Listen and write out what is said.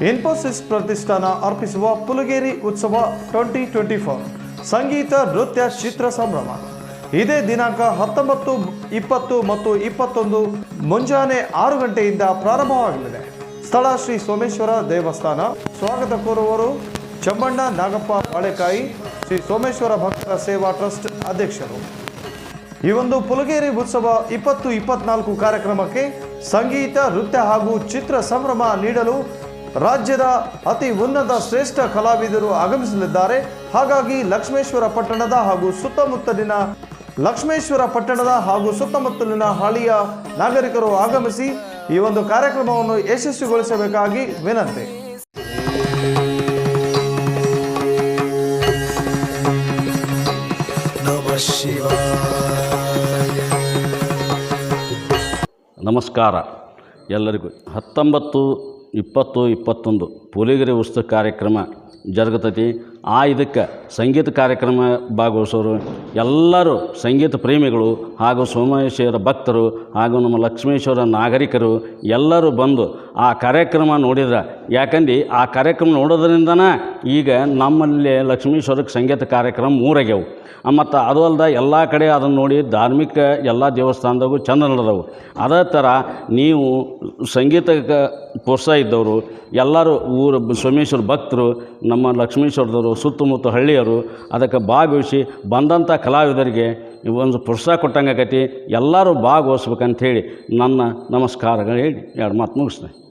ಇನ್ಫೋಸಿಸ್ ಪ್ರತಿಷ್ಠಾನ ಅರ್ಪಿಸುವ ಪುಲಗೇರಿ ಉತ್ಸವ ಟ್ವೆಂಟಿ ಟ್ವೆಂಟಿ ಫೋರ್. ಸಂಗೀತ, ನೃತ್ಯ, ಚಿತ್ರ ಸಂಭ್ರಮ. ಇದೇ ದಿನಾಂಕ ಹತ್ತೊಂಬತ್ತು, ಇಪ್ಪತ್ತು ಮತ್ತು ಇಪ್ಪತ್ತೊಂದು ಮುಂಜಾನೆ ಆರು ಗಂಟೆಯಿಂದ ಪ್ರಾರಂಭವಾಗಲಿದೆ. ಸ್ಥಳ ಶ್ರೀ ಸೋಮೇಶ್ವರ ದೇವಸ್ಥಾನ. ಸ್ವಾಗತ ಕೋರುವರು ಚಮ್ಮಣ್ಣ, ನಾಗಪ್ಪ, ಬಾಳೆಕಾಯಿ, ಶ್ರೀ ಸೋಮೇಶ್ವರ ಭಕ್ತರ ಸೇವಾ ಟ್ರಸ್ಟ್ ಅಧ್ಯಕ್ಷರು. ಈ ಒಂದು ಪುಲಗೇರಿ ಉತ್ಸವ ಇಪ್ಪತ್ತು, ಇಪ್ಪತ್ನಾಲ್ಕು ಕಾರ್ಯಕ್ರಮಕ್ಕೆ ಸಂಗೀತ, ನೃತ್ಯ ಹಾಗೂ ಚಿತ್ರ ಸಂಭ್ರಮ ನೀಡಲು ರಾಜ್ಯದ ಅತಿ ಉನ್ನತ ಶ್ರೇಷ್ಠ ಕಲಾವಿದರು ಆಗಮಿಸಲಿದ್ದಾರೆ. ಹಾಗಾಗಿ ಲಕ್ಷ್ಮೇಶ್ವರ ಪಟ್ಟಣದ ಹಾಗೂ ಸುತ್ತಮುತ್ತಲಿನ ಲಕ್ಷ್ಮೇಶ್ವರ ಪಟ್ಟಣದ ಹಾಗೂ ಸುತ್ತಮುತ್ತಲಿನ ಹಳಿಯ ನಾಗರಿಕರು ಆಗಮಿಸಿ ಈ ಒಂದು ಕಾರ್ಯಕ್ರಮವನ್ನು ಯಶಸ್ವಿಗೊಳಿಸಬೇಕಾಗಿ ವಿನಂತಿ. ನಮಸ್ಕಾರ. ಎಲ್ಲರಿಗೂ ಹತ್ತೊಂಬತ್ತು ಇಪ್ಪತ್ತು ಇಪ್ಪತ್ತೊಂದು. ಪುಲಿಗೆರೆ ಉತ್ಸವ ಕಾರ್ಯಕ್ರಮ ಜರುಗತೈತಿ. ಆ ಇದಕ್ಕೆ ಸಂಗೀತ ಕಾರ್ಯಕ್ರಮ ಭಾಗವಹಿಸೋರು ಎಲ್ಲರೂ ಸಂಗೀತ ಪ್ರೇಮಿಗಳು ಹಾಗೂ ಸೋಮೇಶ್ವರ ಭಕ್ತರು ಹಾಗೂ ನಮ್ಮ ಲಕ್ಷ್ಮೇಶ್ವರ ನಾಗರಿಕರು ಎಲ್ಲರೂ ಬಂದು ಆ ಕಾರ್ಯಕ್ರಮ ನೋಡಿದ್ರೆ. ಯಾಕಂದು ಆ ಕಾರ್ಯಕ್ರಮ ನೋಡೋದ್ರಿಂದನೇ ಈಗ ನಮ್ಮಲ್ಲಿ ಲಕ್ಷ್ಮೇಶ್ವರಕ್ಕೆ ಸಂಗೀತ ಕಾರ್ಯಕ್ರಮ ಮೂರಾಗ್ಯವು. ಮತ್ತು ಅದು ಅಲ್ಲದೆ ಎಲ್ಲ ಕಡೆ ಅದನ್ನು ನೋಡಿ ಧಾರ್ಮಿಕ ಎಲ್ಲ ದೇವಸ್ಥಾನದಾಗೂ ಚಂದ ನಡೆದವು. ಅದೇ ಥರ ನೀವು ಸಂಗೀತಕ್ಕೆ ಪ್ರೋತ್ಸಾಹ ಇದ್ದವರು ಎಲ್ಲರೂ ಊರು ಸೋಮೇಶ್ವರ ಭಕ್ತರು, ನಮ್ಮ ಲಕ್ಷ್ಮೀಶ್ವರದವರು, ಸುತ್ತಮುತ್ತ ಹಳ್ಳಿಯರು, ಅದಕ್ಕೆ ಭಾಗವಹಿಸಿ ಬಂದಂಥ ಕಲಾವಿದರಿಗೆ ಒಂದು ಪ್ರೋತ್ಸಾಹ ಕೊಟ್ಟಂಗೆ ಆಕೈತಿ ಎಲ್ಲರೂ ಭಾಗವಹಿಸ್ಬೇಕಂತ ಹೇಳಿ ನನ್ನ ನಮಸ್ಕಾರಗಳು ಹೇಳಿ, ಎರಡು ಮಾತು ಮುಗಿಸ್ತೇನೆ.